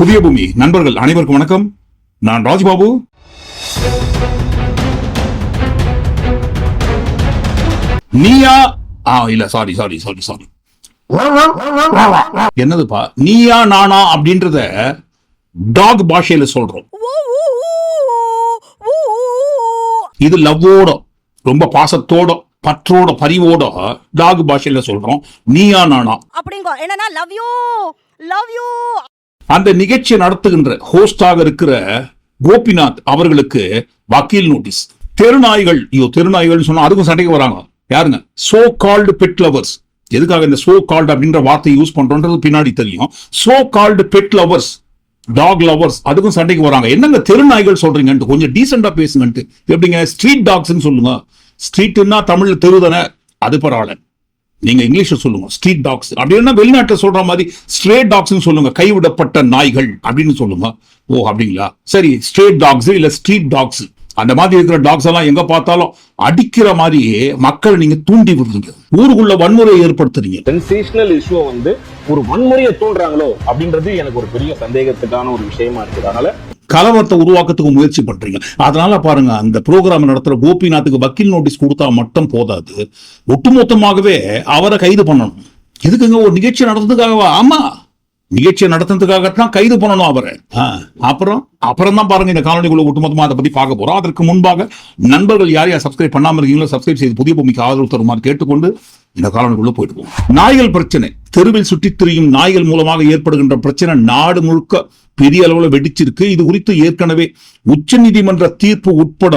புதிய பூமி. நண்பர்கள் அனைவருக்கும் வணக்கம். நான் ராஜ்பாபு. நீயா? ஆ இல்ல சாரி சாரி சாரி சாரி என்னதுப்பா நீயா நானா அப்படின்றத டாக் பாஷையில சொல்றோம். இது லவ்வோட ரொம்ப பாசத்தோட பற்றோட பரிவோட டாக் பாஷையில சொல்றோம். நீயா நானா. அப்படிங்க என்னன்னா லவ் யூ லவ் யூ அந்த நிகழ்ச்சியை நடத்துகின்ற ஹோஸ்டாக இருக்கிற கோபிநாத் அவர்களுக்கு வக்கீல் நோட்டீஸ் தெருநாய்கள் ஐயோ தெருநாய்கள் சொன்னா அதுக்கும் சண்டைக்கு வராங்க. யாருங்க? சோ கால்டு பெட் லவர்ஸ் எதுக்காக இந்த சோ கால்டு அப்படின்ற வார்த்தையை யூஸ் பண்றோன்றது பின்னாடி தெரியும். So called pet lovers dog lovers அதுக்கும் சண்டைக்கு வராங்க. என்னங்க தெருநாய்கள் சொல்றீங்கன்ட்டு கொஞ்சம் டீசெண்டா பேசுங்கன்ட்டு. எப்படிங்க? ஸ்ட்ரீட் டாக்ஸ்னு சொல்லுங்க. ஸ்ட்ரீட்னா தமிழ்ல தெரு தானே. அது பரவாயில்ல. நீங்க இங்கிலீஷ்ல சொல்லுங்க ஸ்ட்ரீட் டாக்ஸ் அப்படின்னா வெளிநாட்டுல சொல்ற மாதிரி ஸ்ட்ரேட் டாக்ஸ்னு சொல்லுங்க கைவிடப்பட்ட நாய்கள் அப்படின்னு சொல்லுங்க. ஓ அப்படிங்களா? சரி ஸ்ட்ரேட் டாக்ஸ் இல்ல ஸ்ட்ரீட் டாக்ஸ் அந்த மாதிரி இருக்கிற டாக்ஸ் எல்லாம் எங்க பார்த்தாலும் அடிக்கிற மாதிரியே மக்களை நீங்க தூண்டி விடுறீங்க. ஊருக்குள்ள வன்முறையை ஏற்படுத்துறீங்க. சென்சேஷனல் இஷ்யூ வந்து ஒரு வன்முறையை தூண்டுறாங்களோ அப்படின்றது எனக்கு ஒரு பெரிய சந்தேகத்துக்கான ஒரு விஷயமா இருக்குது. அதனால கலவரத்தை உருவாக்கத்துக்கு முயற்சி பண்றீங்க. அதனால பாருங்க அந்த ப்ரோக்ராம் நடத்துற கோபிநாத்துக்கு வக்கீல் நோட்டீஸ் கொடுத்தா மட்டும் போதாது. ஒட்டுமொத்தமாகவே அவரை கைது பண்ணணும். எதுக்குங்க ஒரு நிகழ்ச்சி நடத்துறதுக்காகவா ஆமா. நிகழ்ச்சியை நடத்துறதுக்காகத்தான் கைது பண்ணணும் அவரை. அப்புறம் அப்புறம் தான் பாருங்க இந்த காணொலிக்குள்ள ஒட்டுமொத்தமா அதை பத்தி பார்க்க போறோம். அதற்கு முன்பாக நண்பர்கள் யார் யார் சப்ஸ்கிரைப் பண்ணாம இருக்கீங்களோ சப்ஸ்கிரைப் செய்து புதிய பூமிக்கு ஆதரவு தருமாறு கேட்டுக்கொண்டு இந்த காலனிக்குள்ள போயிட்டு போவோம் நாய்கள் பிரச்சனை. தெருவில் சுற்றித் திரியும் நாய்கள் மூலமாக ஏற்படுகின்ற பிரச்சனை நாடு முழுக்க பெரிய அளவில் வெடிச்சிருக்கு. இது குறித்து ஏற்கனவே உச்சநீதிமன்ற தீர்ப்பு உட்பட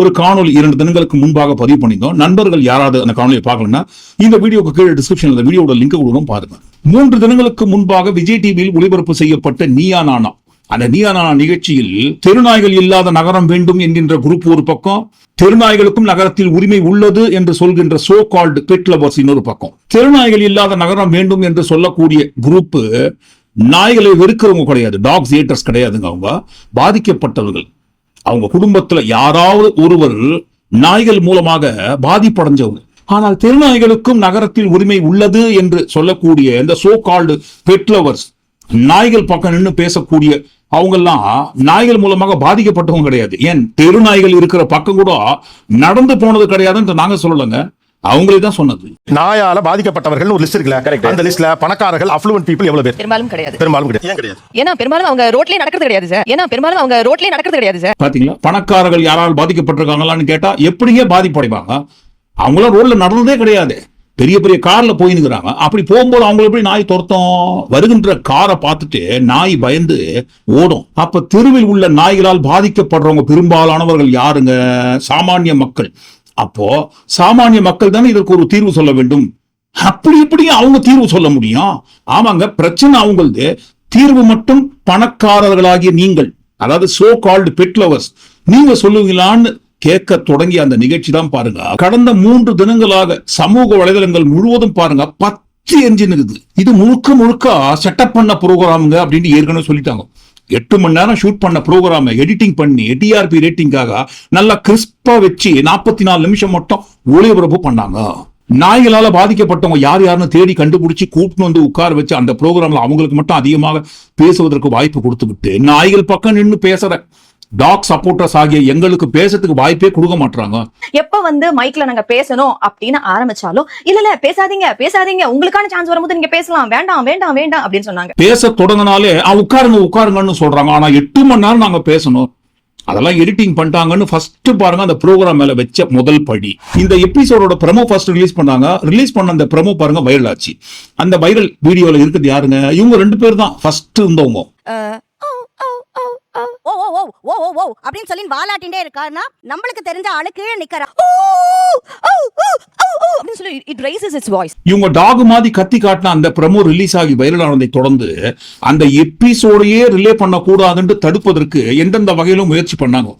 ஒரு காணொலி இரண்டு தினங்களுக்கு முன்பாக பதிவு பண்ணியிருந்தோம். நண்பர்கள் யாராவது அந்த காணொலியை பார்க்கலன்னா இந்த வீடியோக்கு கீழே டிஸ்கிரிப்ஷன் வீடியோட லிங்க் கொடுக்கணும் பாருங்க. மூன்று தினங்களுக்கு முன்பாக விஜய் டிவியில் ஒளிபரப்பு செய்யப்பட்ட நீயா நானா? அந்த நீயா நானா நிகழ்ச்சியில் தெருநாய்கள் இல்லாத நகரம் வேண்டும் என்கின்ற குரூப் ஒரு பக்கம் தெருநாய்களுக்கும் நகரத்தில் உரிமை உள்ளது என்று சொல்கின்ற சோ கால்டு பெட் லவர்ஸ் இன்னொரு பக்கம். தெருநாய்கள் இல்லாத நகரம் வேண்டும் என்று சொல்லக்கூடிய குரூப் நாய்களை வெறுக்கிறவங்க கிடையாது டாக்ஸ் ஏட்டர்ஸ் கிடையாதுங்க அவங்க. பாதிக்கப்பட்டவர்கள். அவங்க குடும்பத்துல யாராவது ஒருவர் நாய்கள் மூலமாக பாதிப்படைஞ்சவங்க. ஆனால் தெருநாய்களுக்கும் நகரத்தில் உரிமை உள்ளது என்று சொல்லக்கூடிய இந்த சோ கால்டு பெட் லவர்ஸ் நாய்கள் பக்கம் நின்று பேசக்கூடிய அவங்கெல்லாம் நாய்கள் மூலமாக பாதிக்கப்பட்டவங்க கிடையாது. ஏன்? தெருநாய்கள் இருக்கிற பக்கம் கூட நடந்து போனது கிடையாதுன்னு நாங்க சொல்லலைங்க. அவங்களே தான் சொன்னது. நாயால பாதிக்கப்பட்டவர்கள் ஒரு லிஸ்ட் இருக்குல்ல? Correct. அந்த லிஸ்ட்ல பணக்காரர்கள் அஃப்ளூவன்ட் பீப்புள் எவ்வளவு பேர்? பெரும்பாலும் கிடையாது. பெரும்பாலும் கிடையாது. ஏன் கிடையாது? ஏன்னா பெரும்பாலும் அவங்க ரோட்லயே நடக்கிறது கிடையாது சார் ஏன்னா பெரும்பாலும் அவங்க ரோட்லயே நடக்கிறது கிடையாது சார் பாத்தீங்களா? பணக்காரர்கள் யாரால் பாதிக்கப்பட்டிருக்காங்களான்னு கேட்டா எப்படியே பாதிப்படைவாங்க? அவங்களாம் ரோட்ல நடந்ததே கிடையாது. பெரிய பெரிய கார்ல போயினுக்கிறாங்க அப்படி போகும்போது அவங்களை எப்படி நாய் துரத்தோம்? வருகின்ற காரை பார்த்துட்டு நாய் பயந்து ஓடும். அப்ப தெருவில் உள்ள நாய்களால் பாதிக்கப்படுறவங்க பெரும்பாலானவர்கள் யாருங்க? சாமானிய மக்கள். அப்போ சாமானிய மக்கள் தானே இதற்கு ஒரு தீர்வு சொல்ல வேண்டும். அப்படி இப்படி அவங்க தீர்வு சொல்ல முடியும். ஆமாங்க பிரச்சனை அவங்களது. தீர்வு மட்டும் பணக்காரர்களாகிய நீங்கள் அதாவது சோ கால்டு பெட் லவர்ஸ் நீங்க சொல்லுவீங்களான்னு கேட்க தொடங்கிய அந்த நிகழ்ச்சி தான் பாருங்க. கடந்த மூன்று தினங்களாக சமூக வலைதளங்கள் முழுவதும் பாருங்க பத்து என்ஜின் இருக்குது இது முழுக்க முழுக்க செட்டப் பண்ண ப்ரோக்ராமுங்க அப்படின்னு ஏற்கனவே சொல்லிட்டாங்க. எட்டு மணி நேரம் ஷூட் பண்ண ப்ரோக்ராமை எடிட்டிங் பண்ணி டிஆர்பி ரேட்டிங்காக நல்லா கிறிஸ்பா வச்சு நாற்பத்தி நாலு நிமிஷம் மட்டும் ஒளிபரப்பு பண்ணாங்க. நாய்களால பாதிக்கப்பட்டவங்க யார் யாருன்னு தேடி கண்டுபிடிச்சு கூப்பிட்டு வந்து உட்கார வச்சு அந்த ப்ரோக்ராம்ல அவங்களுக்கு மட்டும் அதிகமாக பேசுவதற்கு வாய்ப்பு கொடுத்து விட்டு நாய்கள் பக்கம் நின்னு பேசுற டாக் சப்போர்ட்டர்ஸ் ஆகிய எங்களுக்கு பேசுறதுக்கு வாய்ப்பே கொடுக்க மாட்டாங்க எப்ப வந்து மைக்ல நாங்க பேசணும் அப்படின்னு ஆரம்பிச்சாலும் இல்ல இல்ல பேசாதீங்க பேசாதீங்க உங்களுக்கான சான்ஸ் வரும்போது நீங்க பேசலாம். வேண்டாம் வேண்டாம் வேண்டாம் அப்படின்னு சொன்னாங்க. பேச தொடங்கினாலே "ஆ, உட்காருங்க உட்காருங்கன்னு சொல்றாங்க. ஆனா எட்டு மணி நேரம் நாங்க பேசணும். அதெல்லாம் எடிட்டிங் பண்ணிட்டாங்கன்னு ஃபர்ஸ்ட் பாருங்க அந்த ப்ரோக்ராம் மேல வச்ச முதல் படி. இந்த எபிசோடோட ப்ரமோ ஃபர்ஸ்ட் ரிலீஸ் பண்ணாங்க. ரிலீஸ் பண்ண அந்த ப்ரமோ பாருங்க வைரல் ஆச்சு. அந்த வைரல் வீடியோல இருக்குது யாருங்க? இவங்க ரெண்டு பேர் தான். ஃபர்ஸ்ட் இருந்தவங்க. ஓ ஓ ஓ அப்படின்னு சொல்லி வாலாட்டின்டே இருக்காருன்னா நம்மளுக்கு தெரிஞ்ச ஆளு கீழே நிக்கிறா அப்படின்னு சொல்லி இட் ரைசஸ் இட்ஸ் வாய்ஸ் இவங்க டாக் மாதிரி கத்தி காட்டின அந்த ப்ரமோ ரிலீஸ் ஆகி வைரல் ஆனதை தொடர்ந்து அந்த எபிசோடையே ரிலே பண்ணக்கூடாதுன்னு தடுப்பதற்கு எந்தெந்த வகையிலும் முயற்சி பண்ணாங்க.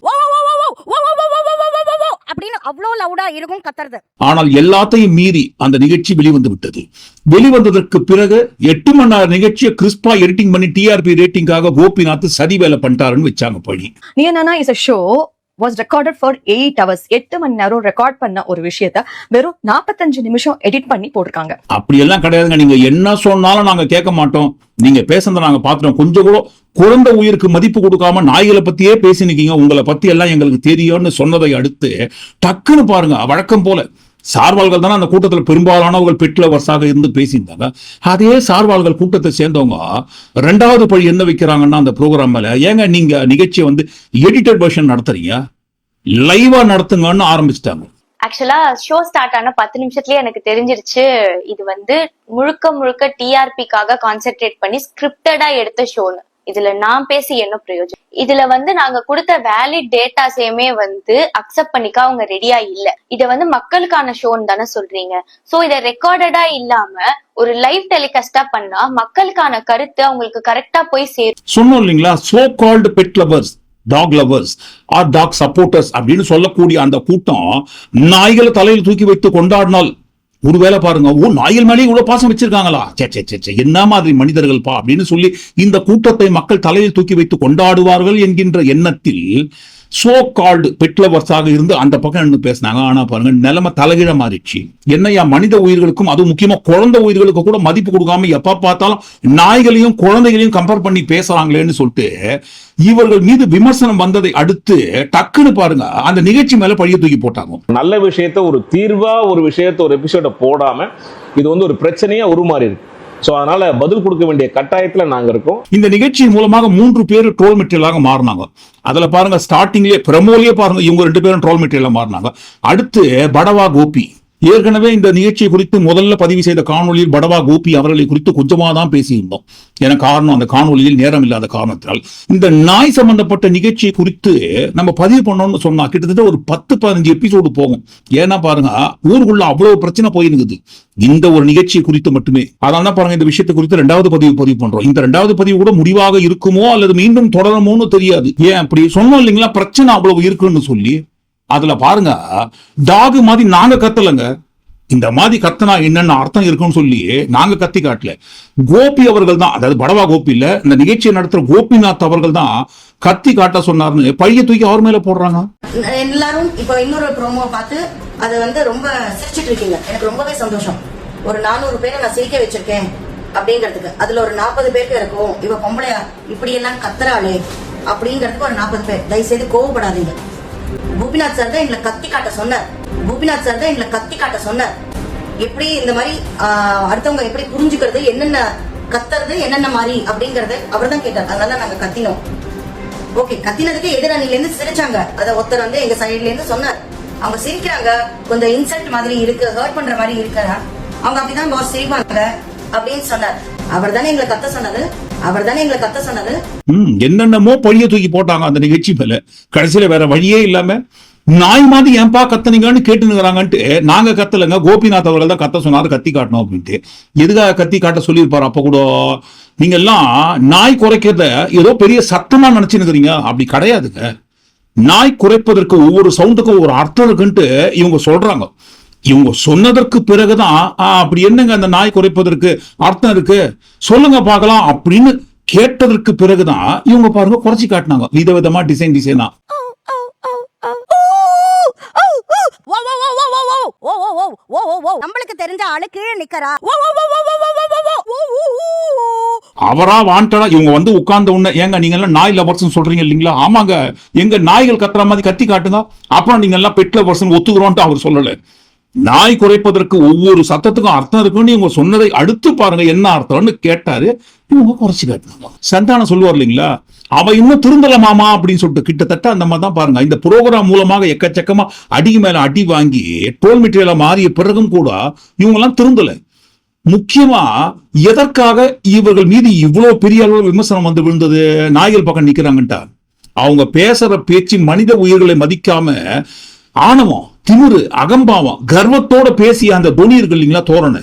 அப்படின்னு அவ்வளோ லவுடா இருக்கும் கத்துறது. ஆனால் எல்லாத்தையும் மீறி அந்த நிகழ்ச்சி வெளிவந்து விட்டது வெளிவந்ததற்கு பிறகு எட்டு மணி நேர நிகழ்ச்சியை கிறிஸ்பா எடிட்டிங் பண்ணி டிஆர்பி ரேட்டிங்காக கோபிநாத் சதி வேலை பண்ணிட்டாருன்னு வச்சாங்க பழி நீ என்னன்னா is a show was recorded for eight hours எட்டு மணி நேரம் ரெக்கார்ட் பண்ண ஒரு விஷயத்த வெறும் நாற்பத்தஞ்சு நிமிஷம் எடிட் பண்ணி போட்டிருக்காங்க. அப்படியெல்லாம் கிடையாதுங்க. நீங்க என்ன சொன்னாலும் நாங்க கேட்க மாட்டோம். நீங்க பேசுறத நாங்க பார்த்துட்டோம். கொஞ்சம் கூட குழந்தை உயிருக்கு மதிப்பு கொடுக்காம நாய்களை பத்தியே பேசி நிக்கீங்க உங்களை பத்தி எல்லாம் எங்களுக்கு தெரியும்னு சொன்னதை அடுத்து டக்குன்னு பாருங்க வழக்கம் போல சார்வாள்கள் தானே அந்த கூட்டத்தில் பெரும்பாலானவர்கள் பெட் லவர்ஸாக இருந்து பேசியிருந்தாங்க. அதே சார்வாள்கள் கூட்டத்தை சேர்ந்தவங்க ரெண்டாவது பழி என்ன வைக்கிறாங்கன்னா அந்த ப்ரோக்ராம் மேல ஏங்க நீங்க நிகழ்ச்சியை வந்து எடிட்டட் வெர்ஷன் நடத்துறீங்க? லைவா நடத்துங்கன்னு ஆரம்பிச்சிட்டாங்க. ஆக்சுவலா ஷோ ஸ்டார்ட் ஆன பத்து நிமிஷத்துலயே எனக்கு தெரிஞ்சிருச்சு இது வந்து முழுக்க முழுக்க டிஆர்பிக்காக கான்சென்ட்ரேட் பண்ணி ஸ்கிரிப்டடா எடுத்த ஷோன்னு இதுல நான் பேசி என்ன பிரயோஜனம்? இதுல வந்து நாங்க கொடுத்த வேலிட் டேட்டாஸையுமே வந்து அக்செப்ட் பண்ணிக்க அவங்க ரெடியா இல்ல. இத வந்து மக்களுக்கான ஷோன்னு தானே சொல்றீங்க. சோ இத ரெக்கார்டடா இல்லாம ஒரு லைவ் டெலிகாஸ்டா பண்ணா மக்களுக்கான கருத்து அவங்களுக்கு கரெக்டா போய் சேரும். சொன்னோம் இல்லைங்களா? So called pet lovers dog lovers or dog supporters அப்படின்னு சொல்லக்கூடிய அந்த கூட்டம் நாய்களை தலையில் தூக்கி வைத்து கொண்டாடினால் ஒருவேளை பாருங்க ஓ நாயல் மேலே இவ்வளவு பாசம் வச்சிருக்காங்களா? சே சே சே, சே என்ன மாதிரி மனிதர்கள் பா? அப்படின்னு சொல்லி இந்த கூட்டத்தை மக்கள் தலையில் தூக்கி வைத்து கொண்டாடுவார்கள் என்கின்ற எண்ணத்தில் சோ கால்டு பெட்லவர்ஸாக இருந்து அந்த பக்கம் நின்னு பேசினாங்க. ஆனா பாருங்க நிலைமை தலைகீழ மாறிடுச்சு. என்னையா மனித உயிர்களுக்கும் அதுவும் முக்கியமா குழந்தை உயிர்களுக்கு கூட மதிப்பு கொடுக்காம எப்ப பார்த்தாலும் நாய்களையும் குழந்தைகளையும் கம்பேர் பண்ணி பேசுறாங்களேன்னு சொல்லிட்டு இவர்கள் மீது விமர்சனம் வந்ததை அடுத்து டக்குன்னு பாருங்க அந்த நிகழ்ச்சி மேல பழிய தூக்கி போட்டாங்க. நல்ல விஷயத்த ஒரு தீர்வா ஒரு விஷயத்த ஒரு எபிசோட போடாம இது வந்து ஒரு பிரச்சனையா உருமாறி இருக்கு ஸோ அதனால பதில் கொடுக்க வேண்டிய கட்டாயத்துல நாங்க இருக்கோம். இந்த நிகழ்ச்சி மூலமாக மூன்று பேர் ட்ரோல் மெட்டீரியலாக மாறினாங்க. அதுல பாருங்க ஸ்டார்டிங்லயே பிரமோலயே பாருங்க இவங்க ரெண்டு பேரும் ட்ரோல் மெட்டீரியலா மாறினாங்க. அடுத்து படவா கோபி. ஏற்கனவே இந்த நிகழ்ச்சியை குறித்து முதல்ல பதிவு செய்த காணொலியில் படவா கோபி அவர்களை குறித்து கொஞ்சமாக தான் பேசியிருந்தோம். என காரணம் அந்த காணொலியில் நேரம் இல்லாத காரணத்தினால். இந்த நாய் சம்பந்தப்பட்ட நிகழ்ச்சியை குறித்து நம்ம பதிவு பண்ணோம்னு சொன்னா கிட்டத்தட்ட ஒரு பத்து பதினஞ்சு எபிசோடு போகும். ஏன்னா பாருங்க ஊருக்குள்ள அவ்வளவு பிரச்சனை போயிருக்குது. இந்த ஒரு நிகழ்ச்சியை குறித்து மட்டுமே. அதனால தான் பாருங்க இந்த விஷயத்தை குறித்து ரெண்டாவது பதிவு பதிவு பண்றோம். இந்த ரெண்டாவது பதிவு கூட முடிவாக இருக்குமோ அல்லது மீண்டும் தொடருமோன்னு தெரியாது. ஏன் அப்படி சொன்னோம் இல்லைங்களா? பிரச்சனை அவ்வளவு இருக்குன்னு சொல்லி அதுல பாருங்க டாகு மாதிரி நாங்க கத்தலைங்க. இந்த மாதிரி கத்தனா என்னென்ன அர்த்தம் இருக்கும்னு சொல்லி நாங்க கத்தி காட்டல. கோபி அவர்கள் தான் அதாவது படவா கோபி இல்ல இந்த நிகழ்ச்சியை நடத்துற கோபிநாத் அவர்கள் தான் கத்தி காட்ட சொன்னார்னு பழிய தூக்கி அவர் மேல போடுறாங்க. எல்லாரும் இப்ப இன்னொரு ப்ரோமோ பார்த்து அதை வந்து ரொம்ப சிரிச்சிட்டு இருக்கீங்க. எனக்கு ரொம்பவே சந்தோஷம். ஒரு நானூறு பேரை நான் சிரிக்க வச்சிருக்கேன் அப்படிங்கிறதுக்கு. அதுல ஒரு நாற்பது பேருக்கு இருக்கும். இவ பொம்பளையா இப்படி எல்லாம் கத்துறாளே அப்படிங்கிறதுக்கு ஒரு நாற்பது பேர். தயவு செய்து கோவப்படாதீங்க. பூபிநாத் சார் தான் எங்களை கத்தி காட்ட சொன்னார். பூபிநாத் சார் தான் எங்களை கத்தி காட்ட சொன்னார். எப்படி இந்த மாதிரி அடுத்தவங்க எப்படி புரிஞ்சுக்கிறது என்னென்ன கத்துறது என்னென்ன மாதிரி அப்படிங்கறத அவர் தான் கேட்டார். அதனால நாங்க கத்தினோம். ஓகே கத்தினதுக்கு எதிரணில இருந்து சிரிச்சாங்க. அத ஒருத்தர் வந்து எங்க சைட்ல இருந்து சொன்னார். அவங்க சிரிக்கிறாங்க. கொஞ்சம் இன்சல்ட் மாதிரி இருக்கு ஹர்ட் பண்ற மாதிரி இருக்கு அவங்க அப்படிதான் பாஸ் செய்வாங்க. அப்படின்னு சொன்னார். அவர் தானே எங்களை கத்த சொன்னது? அவர் தானே எங்களை கத்த சொன்னது? என்னென்னமோ பொழிய தூக்கி போட்டாங்க அந்த நிகழ்ச்சி மேல. கடைசியில வேற வழியே இல்லாம நாய் மாதிரி ஏன்பா கத்துனீங்கன்னு கேட்டுனுங்கிறாங்கன்ட்டு நாங்க கத்தலைங்க கோபிநாத் அவர்கள் தான் கத்த சொன்னாரு கத்தி காட்டணும் அப்படின்ட்டு. எதுக்காக கத்தி காட்ட சொல்லியிருப்பாரு அப்ப கூட? நீங்க எல்லாம் நாய் குறைக்கிறத ஏதோ பெரிய சத்தமா நினைச்சுனுக்கிறீங்க அப்படி கிடையாதுங்க. நாய் குறைப்பதற்கு ஒவ்வொரு சவுண்டுக்கும் ஒரு அர்த்தம் இருக்குன்ட்டு இவங்க சொல்றாங்க. இவங்க சொன்னதற்கு பிறகுதான் அப்படி என்னங்க அந்த நாய் குறைப்பதற்கு அர்த்தம் இருக்கு சொல்லுங்க பார்க்கலாம் அப்படின்னு கேட்டதற்கு பிறகுதான் இவங்க பாருங்க குறைச்சி காட்டினாங்க வித விதமா டிசைன் டிசைனா நம்மளுக்கு தெரிஞ்ச ஆளு கீழே நிக்கிறா அவரா வாண்டடா இவங்க வந்து உட்கார்ந்த உடனே ஏங்க நீங்க எல்லாம் நாய் லவர்ஸ் சொல்றீங்க இல்லீங்களா ஆமாங்க எங்க நாய்கள் கத்துற மாதிரி கத்தி காட்டுங்க அப்புறம் நீங்க எல்லாம் பெட் லவர்ஸ் ஒத்துக்கிறோம்ட்டு அவர் சொல்லல நாய் குறைப்பதற்கு ஒவ்வொரு சத்தத்துக்கும் அர்த்தம் இருக்குன்னு இவங்க சொன்னதை அடுத்து பாருங்க என்ன அர்த்தம்னு கேட்டாரு. இவங்க குறைச்சு காட்டினாங்க சந்தானம் சொல்லுவார் இல்லைங்களா? அவ இன்னும் திருந்தலமாமா அப்படின்னு சொல்லிட்டு கிட்டத்தட்ட அந்த மாதிரி தான் பாருங்க. இந்த ப்ரோக்ராம் மூலமாக எக்கச்சக்கமா அடி மேல அடி வாங்கி டோல் மெட்டீரியலா மாறிய பிறகும் கூட இவங்க எல்லாம் திருந்தல. முக்கியமா எதற்காக இவர்கள் மீது இவ்வளவு பெரிய அளவு விமர்சனம் வந்து விழுந்தது? நாய்கள் பக்கம் நிக்கிறாங்கட்டா அவங்க பேசுற பேச்சு மனித உயிர்களை மதிக்காம ஆணவம் திமுரு அகம்பாவம் கர்வத்தோட பேசிய அந்த தொனி இருக்கு இல்லைங்களா தோரணை.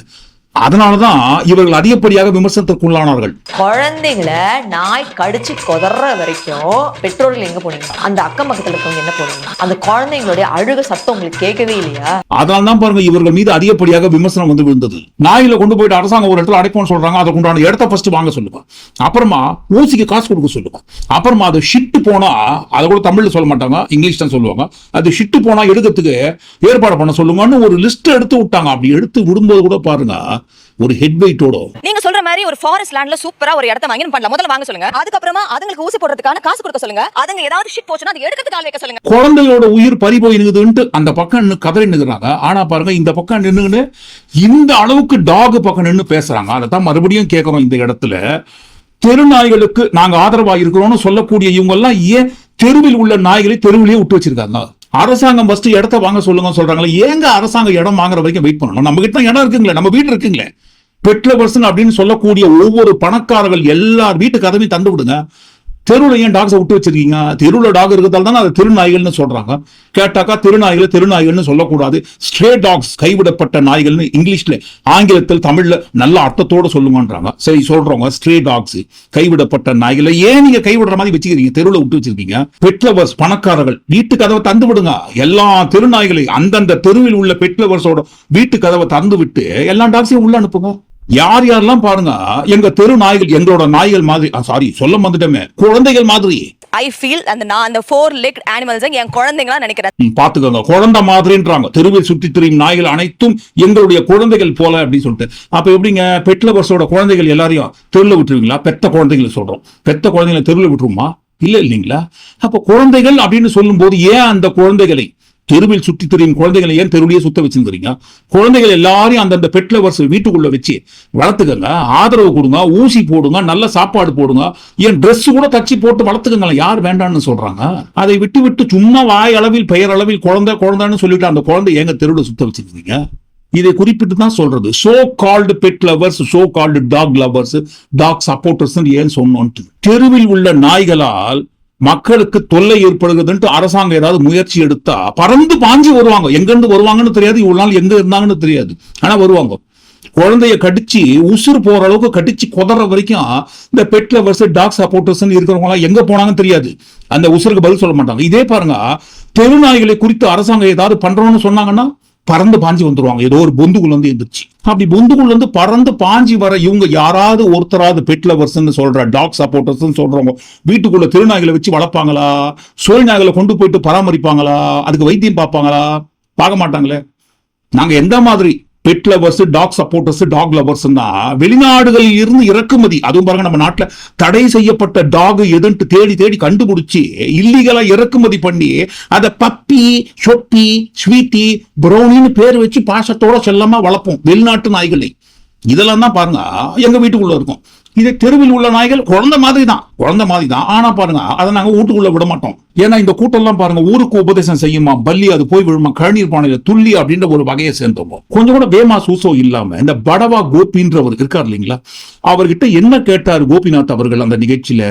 அதனாலதான் இவர்கள் அதிகப்படியாக விமர்சனத்திற்குள்ளானார்கள். குழந்தைங்களை நாய் கடிச்சு கொதற வரைக்கும் பெற்றோர்கள் எங்க போனீங்க? அந்த அக்கம் பக்கத்துல இருக்கவங்க என்ன போனீங்க? அந்த குழந்தைங்களுடைய அழுக சத்தம் உங்களுக்கு கேட்கவே இல்லையா? அதனால தான் பாருங்க இவர்கள் மீது அதிகப்படியாக விமர்சனம் வந்து விழுந்தது. நாயில கொண்டு போயிட்டு அரசாங்கம் ஒரு இடத்துல அடைப்போம்னு சொல்றாங்க அதுக்கு உண்டான இடத்த ஃபர்ஸ்ட் வாங்க சொல்லுவா அப்புறமா ஊசிக்கு காசு கொடுக்க சொல்லுவா அப்புறமா அது ஷிட்டு போனா அதை கூட தமிழ்ல சொல்ல மாட்டாங்க இங்கிலீஷ் தான் சொல்லுவாங்க. அது ஷிட்டு போனா எடுக்கிறதுக்கு ஏற்பாடு பண்ண சொல்லுங்கன்னு ஒரு லிஸ்ட் எடுத்து விட்டாங்க. அப்படி எடுத்து விடும்போது கூட பாருங்க ஒரு ஹெட் வெயிட்டோட நீங்க சொல்ற மாதிரி ஒரு ஃபாரஸ்ட் லேண்ட்ல சூப்பரா ஒரு இடத்த வாங்கி பண்ணலாம். முதல்ல வாங்க சொல்லுங்க. அதுக்கப்புறமா அதுங்களுக்கு ஊசி போடுறதுக்கான காசு கொடுக்க சொல்லுங்க. அதுங்க ஏதாவது ஷிட் போச்சுன்னா அது எடுக்கிறதுக்கு ஆள் வைக்க சொல்லுங்க. குழந்தையோட உயிர் பறி போய் அந்த பக்கம் நின்னு கதறி நிற்கிறாங்க ஆனா பாருங்க இந்த பக்கம் நின்னுன்னு இந்த அளவுக்கு டாக் பக்கம் நின்னு பேசுறாங்க. அதை தான் மறுபடியும் கேட்கிறோம் இந்த இடத்துல. தெருநாய்களுக்கு நாங்க ஆதரவா இருக்கிறோம்னு சொல்லக்கூடிய இவங்க எல்லாம் ஏன் தெருவில் உள்ள நாய்களை தெருவிலேயே விட்டு வச்சிருக்காங்க? அரசாங்கம் ஃபர்ஸ்ட் இடத்த வாங்க சொல்லுங்க சொல்றாங்களே ஏங்க அரசாங்கம் இடம் வாங்குற வரைக்கும் வெயிட் பண்ணணும்? நம்ம கிட்ட தான் இடம் இருக்குங்களே நம்ம வீடு இருக்குங்களே. பெட்லவர்ஸ் அப்படின்னு சொல்லக்கூடிய ஒவ்வொரு பணக்காரர்கள் எல்லார் வீட்டு கதவையும் தந்து விடுங்க தெருவில் ஏன் டாக்ஸை விட்டு வச்சிருக்கீங்க? தெருவில் டாக் இருக்கிறதால தானே அதை திருநாய்கள்னு சொல்றாங்க. கேட்டாக்கா திருநாய்களை திருநாய்கள்னு சொல்லக்கூடாது. ஸ்ட்ரே டாக்ஸ் கைவிடப்பட்ட நாய்கள்னு இங்கிலீஷ்ல ஆங்கிலத்தில் தமிழ்ல நல்ல அர்த்தத்தோடு சொல்லுங்கன்றாங்க. சரி சொல்றவங்க ஸ்ட்ரே டாக்ஸ் கைவிடப்பட்ட நாய்களை ஏன் நீங்க கைவிடுற மாதிரி வச்சுக்கிறீங்க? தெருவில் விட்டு வச்சிருக்கீங்க. பெட்லவர்ஸ் பணக்காரர்கள் வீட்டு கதவை தந்து விடுங்க. எல்லா திருநாய்களையும் அந்தந்த தெருவில் உள்ள பெட்லவர்ஸோட வீட்டு கதவை தந்து விட்டு எல்லா டாக்ஸையும் உள்ள அனுப்புங்க. யார் யாரெல்லாம் பாருங்க எங்க தெரு நாய்கள் எங்களோட நாய்கள் மாதிரி சாரி சொல்ல வந்துட்டோமே குழந்தைகள் மாதிரி. ஐ ஃபீல் அந்த நான் அந்த ஃபோர் லெக் அனிமல்ஸ் என் குழந்தைங்களா நினைக்கிறேன். பாத்துக்கோங்க குழந்தை மாதிரின்றாங்க. தெருவில் சுற்றி திரியும் நாய்கள் அனைத்தும் எங்களுடைய குழந்தைகள் போல அப்படின்னு சொல்லிட்டு. அப்ப எப்படிங்க பெட்லவர்ஸோட குழந்தைகள் எல்லாரையும் தெருவில் விட்டுருவீங்களா? பெத்த குழந்தைகளை சொல்றோம். பெத்த குழந்தைகளை தெருவில் விட்டுருமா இல்ல இல்லைங்களா? அப்ப குழந்தைகள் அப்படின்னு சொல்லும்போது ஏன் அந்த குழந்தைகளை தெருவில் சுற்றி திரியும் குழந்தைகளை ஏன் தெருவிலேயே சுத்த வச்சிருக்கிறீங்க குழந்தைகள் எல்லாரையும் அந்தந்த பெட்லவர்ஸ் வீட்டுக்குள்ள வச்சு வளர்த்துக்கங்க ஆதரவு கொடுங்க ஊசி போடுங்க நல்ல சாப்பாடு போடுங்க ஏன் ட்ரெஸ் கூட தச்சு போட்டு வளர்த்துக்கங்களேன் யார் வேண்டாம்னு சொல்றாங்க? அதை விட்டு விட்டு சும்மா வாய் அளவில் பெயர் அளவில் குழந்தை குழந்தைன்னு சொல்லிட்டு அந்த குழந்தை எங்க தெருவில் சுத்த வச்சிருக்கீங்க? இதை குறிப்பிட்டு தான் சொல்றது. So called pet lovers so called dog lovers dog supporters ஏன் சொன்னோன்ட்டு. தெருவில் உள்ள நாய்களால் மக்களுக்கு தொல்லை ஏற்படுகிறதுன்ட்டு அரசாங்கம் ஏதாவது முயற்சி எடுத்தா பறந்து பாஞ்சு வருவாங்க. எங்க இருந்து வருவாங்கன்னு தெரியாது. இவ்வளவு நாள் எங்க இருந்தாங்கன்னு தெரியாது. ஆனா வருவாங்க. குழந்தைய கடிச்சு உசுறு போற அளவுக்கு கடிச்சு கொதற வரைக்கும் இந்த பெட் லவர்ஸ் டாக் சப்போர்ட்டர்ஸ் இருக்கிறவங்க எல்லாம் எங்க போனாங்கன்னு தெரியாது. அந்த உசுருக்கு பதில் சொல்ல மாட்டாங்க. இதே பாருங்க தெருநாய்களை குறித்து அரசாங்கம் ஏதாவது பண்றோம்னு சொன்னாங்கன்னா பறந்து பாஞ்சு வந்துருவாங்க. ஏதோ ஒரு பொந்துக்குள்ள இருந்து எந்திரிச்சு. அப்படி பொந்துக்குள்ள இருந்து பறந்து பாஞ்சு வர இவங்க யாராவது ஒருத்தராவது பெட் லவர்ஸ்னு சொல்ற டாக் சப்போர்ட்டர்ஸ் சொல்றவங்க வீட்டுக்குள்ள திருநாய்களை வச்சு வளர்ப்பாங்களா? சோழ் நாய்களை கொண்டு போயிட்டு பராமரிப்பாங்களா? அதுக்கு வைத்தியம் பார்ப்பாங்களா? பார்க்க மாட்டாங்களே. நாங்க எந்த மாதிரி pet lovers dog supporters dog லவர்ஸ்னா வெளிநாடுகளில் இருந்து இறக்குமதி அதுவும் பாருங்க நம்ம நாட்டில் தடை செய்யப்பட்ட டாக் எதுன்ட்டு தேடி தேடி கண்டுபிடிச்சு இல்லீகலா இறக்குமதி பண்ணி அதை பப்பி சொப்பி ஸ்வீட்டி ப்ரௌனின்னு பேர் வச்சு பாசத்தோட செல்லமா வளர்ப்போம் வெளிநாட்டு நாய்களை. இதெல்லாம் தான் பாருங்க எங்க வீட்டுக்குள்ள இருக்கும். இதே தெருவில் உள்ள நாய்கள் குழந்தை மாதிரி தான் குழந்தை மாதிரி தான் ஆனா பாருங்க அதை நாங்க வீட்டுக்குள்ள விட மாட்டோம். ஏன்னா இந்த கூட்டம்லாம் பாருங்க ஊருக்கு உபதேசம் செய்யுமா பள்ளி அது போய் விழுமா கழநீர் பானையில துள்ளி அப்படின்ற ஒரு வகையை சேர்ந்தோம். கொஞ்சம் கூட வேமா சூசோ இல்லாம இந்த படவா கோபின்றவர் இருக்கார் இல்லைங்களா? அவர்கிட்ட என்ன கேட்டார் கோபிநாத் அவர்கள் அந்த நிகழ்ச்சியில?